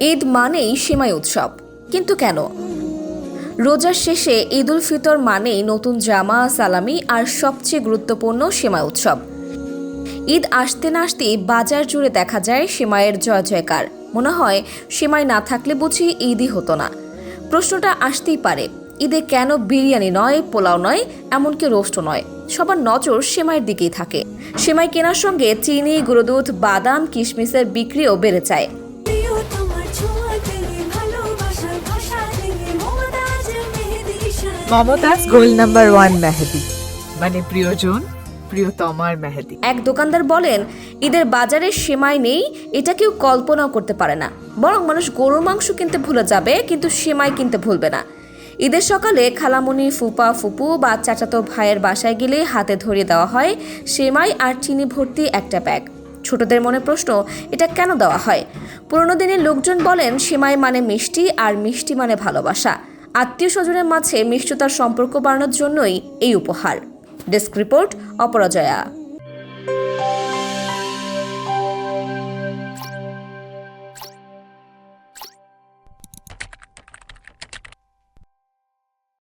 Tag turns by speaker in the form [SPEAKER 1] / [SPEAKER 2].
[SPEAKER 1] ঈদ মানেই সেমাই উৎসব। কিন্তু কেন? রোজার শেষে ঈদ উল ফিতর মানেই নতুন জামা, সালামি আর সবচেয়ে গুরুত্বপূর্ণ সেমাই উৎসব। ঈদ আসতে না আসতেই বাজার জুড়ে দেখা যায় সেমাইয়ের জয় জয়কার। মনে হয়, সেমাই না থাকলে বুঝি ঈদই হতো না। প্রশ্নটা আসতেই পারে, ঈদে কেন বিরিয়ানি নয়, পোলাও নয়, এমনকি রোস্টও নয়? সবার নজর সেমাইয়ের দিকেই থাকে। সেমাই কেনার সঙ্গে চিনি, গুঁড়োদুধ, বাদাম, কিশমিশের বিক্রিও বেড়ে যায়।
[SPEAKER 2] মমতাজ গোল নাম্বার ওয়ান মেহেদি। মানে প্রিয়জন প্রিয়তমার মেহেদি।
[SPEAKER 1] এক দোকানদার বলেন ঈদের বাজারে সেমাই নেই এটা কেউ কল্পনাও করতে পারে না। বরং মানুষ গরুর মাংস কিনতে ভুলে যাবে কিন্তু সেমাই কিনতে ভুলবে না। ঈদের সকালে খালামুনি ফুপা ফুপু বা চাচাতো ভাইয়ের বাসায় গেলে হাতে ধরিয়ে দেওয়া হয় সেমাই আর চিনি ভর্তি একটা ব্যাগ। ছোটদের মনে প্রশ্ন এটা কেন দেওয়া হয়? পুরনো দিনের লোকজন বলেন সেমাই মানে মিষ্টি আর মিষ্টি মানে ভালোবাসা। আত্মীয় স্বজনের মাঝে মিষ্টতার সম্পর্ক বাড়ানোর জন্যই এই উপহার। Desk report Aparajaya.